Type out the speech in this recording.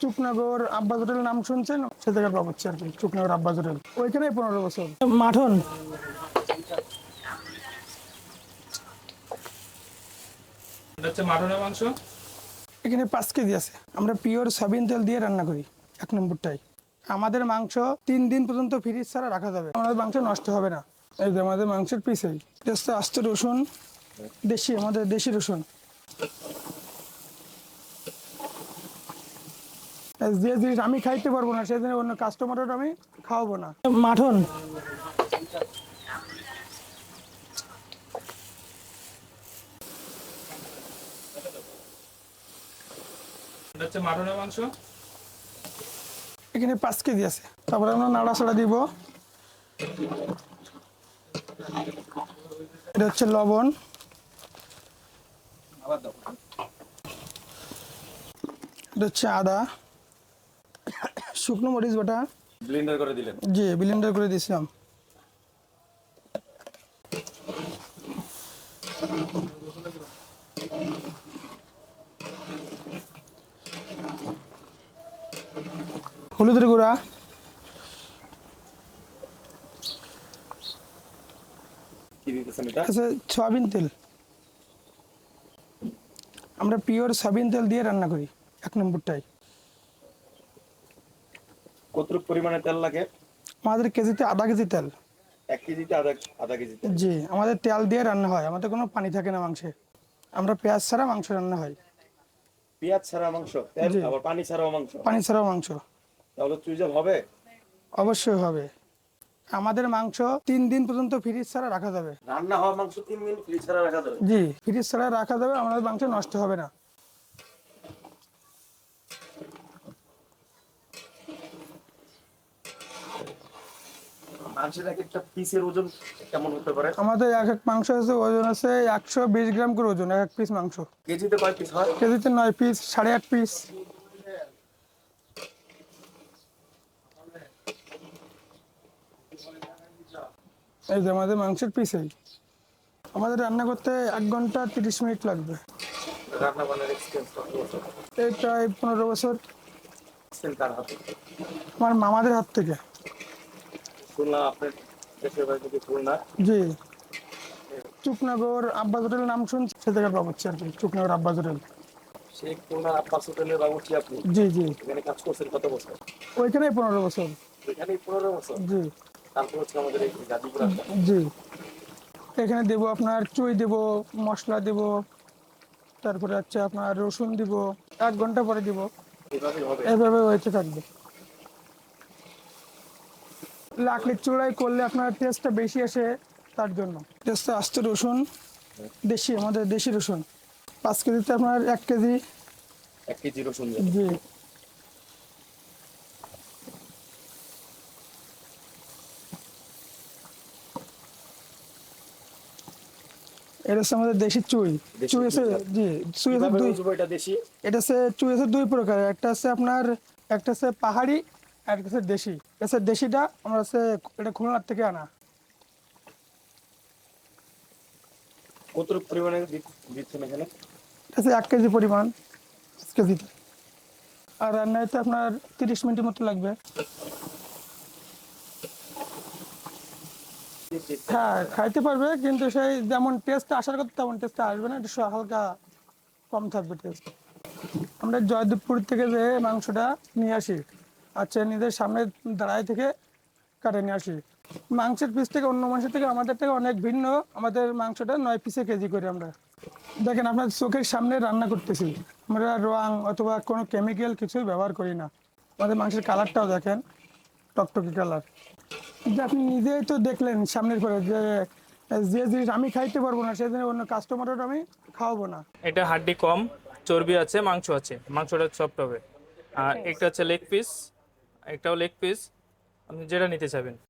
Chuknagar Abbas hotel নাম শুনছেন? সে জায়গায় বাবুচ্ছি আর কি চুকনগর আব্বাস হোটেল। ওইখানে পনেরো বছর। মাঠন। মাংস? এখানে পাঁচ কেজি আছে। আমরা পিওর সয়াবিন তেল দিয়ে রান্না করি এক নম্বরটাই। আমাদের মাংস তিন দিন পর্যন্ত ফ্রিজ ছাড়া রাখা যাবে। আমাদের মাংস নষ্ট হবে না। এই যে আমাদের মাংসের পিসেই। আস্ত রসুন দেশি আমাদের দেশি রসুন। যে জিনিস আমি খাইতে পারব না সেদিন অন্য কাস্টমারের আমি খাওয়াবো না। মাঠন। মাংস। এখানে পাঁচ কেজি আছে। তারপরে আমরা নাড়াচাড়া দিব। এটা হচ্ছে লবণ। এটা হচ্ছে আদা। শুকনো মরিচ বাটা। ব্লেন্ডার করে দিলেন। জি ব্লেন্ডার করে দিয়েছিলাম। হলুদের গুঁড়া। আছে সয়াবিন তেল। আমরা পিওর সয়াবিন তেল দিয়ে রান্না করি এক নম্বরটাই। কতটুকু পরিমাণে তেল লাগে? আমাদের কেজিতে আধা কেজি তেল। এক কেজিতে আধা আধা কেজি তেল। জি আমাদের তেল দিয়ে রান্না হয়। আমাদের কোনো পানি থাকে না মাংসে। আমরা পেঁয়াজ ছাড়া মাংস রান্না হয়। পেঁয়াজ ছাড়া মাংস? তেল। আবার পানি ছাড়াও মাংস? পানি ছাড়াও মাংস। তাহলে চুইজাল হবে? অবশ্যই হবে। আমাদের মাংস তিন দিন পর্যন্ত ফ্রিজ ছাড়া রাখা যাবে। রান্না হওয়া মাংস তিন দিন ফ্রিজ ছাড়া রাখা যাবে? জি ফ্রিজ ছাড়া রাখা যাবে। আমাদের মাংস নষ্ট হবে না। মাংসের এক একটা পিসের ওজন কেমন হতে পারে? আমাদের এক এক মাংস আছে ওজন আছে একশো বিশ গ্রাম করে ওজন এক এক পিস মাংস। কেজিতে কয় পিস হয়? কেজিতে নয় পিস সাড়ে আট পিস এই যে আমাদের মাংসের পিসেই আমাদের রান্না করতে এক ঘণ্টা তিরিশ মিনিট লাগবে। রান্না বান্নার এক্সপিরিয়েন্স এই প্রায় পনেরো বছর। আমার মামাদের হাত থেকে। শুনলাম আপনার দেশের বাড়ি থেকে খুলনা। জি। চুকনগর আব্বাস হোটেল নাম শুনছি সে পাবচ্ছি আর কি চুকনগর আব্বাস হোটেল। সেই খুলনার আব্বাস হোটেলের বাবুর্চি আপনি? জি জি। এখানে কাজ করছেন কত বছর? ওইখানেই পনেরো বছর। এখানে পনেরো বছর? জি। তারপর হচ্ছে আমাদের এই গাজীপুর জি। এখানে দেবো আপনার চুই দেব মশলা দেব তারপরে হচ্ছে আপনার রসুন দিব এক ঘণ্টা পরে দিব। এভাবে হয়েছে থাকবে। লাকড়ির চূড়ায় করলে আপনার টেস্টটা বেশি আসে তার জন্য। টেস্টটা আস্ত রসুন দেশি আমাদের দেশি রসুন। পাঁচ কেজিতে আপনার এক কেজি। এক কেজি রসুন জি। এটা হচ্ছে আমাদের দেশি চুই। চুই আছে জি চুই আছে দুই এটা হচ্ছে চুই আছে দুই প্রকার একটা আছে আপনার একটা হচ্ছে পাহাড়ি আর দেশি। দেশিটা আমরা হচ্ছে এটা খুলনার থেকে আনা। কতটুকু পরিমাণে দিচ্ছেন এখানে? এটা এক কেজি পরিমাণ কেজিতে। আর রান্নাতে আপনার তিরিশ মিনিটের মতো লাগবে। হ্যাঁ খাইতে পারবে কিন্তু সেই যেমন টেস্ট আসার কথা তেমন টেস্ট আসবে না একটু হালকা কম থাকবে টেস্ট আমরা জয়দেবপুর থেকে যে মাংসটা নিয়ে আসি আচ্ছা নিজের সামনে দাঁড়ায় থেকে কাটে নিয়ে আসি। মাংসের পিস থেকে অন্য মাংসের থেকে আমাদের থেকে অনেক ভিন্ন। আমাদের মাংসটা নয় পিসে কেজি করি আমরা। দেখেন আপনার চোখের সামনে রান্না করতেছি। আমরা রং অথবা কোনো কেমিক্যাল কিছুই ব্যবহার করি না। আমাদের মাংসের কালারটাও দেখেন টকটকে কালার যে আপনি নিজেই তো দেখলেন সামনের পরে যে যে জিনিস আমি খাইতে পারব না সেদিন অন্য কাস্টমারের আমি খাওয়াবো না। এটা হাড্ডি কম চর্বি আছে মাংস আছে। মাংসটা সফট হবে। আর একটা হচ্ছে লেগ পিস একটাও লেগ পিস আপনি যেটা নিতে চাবেন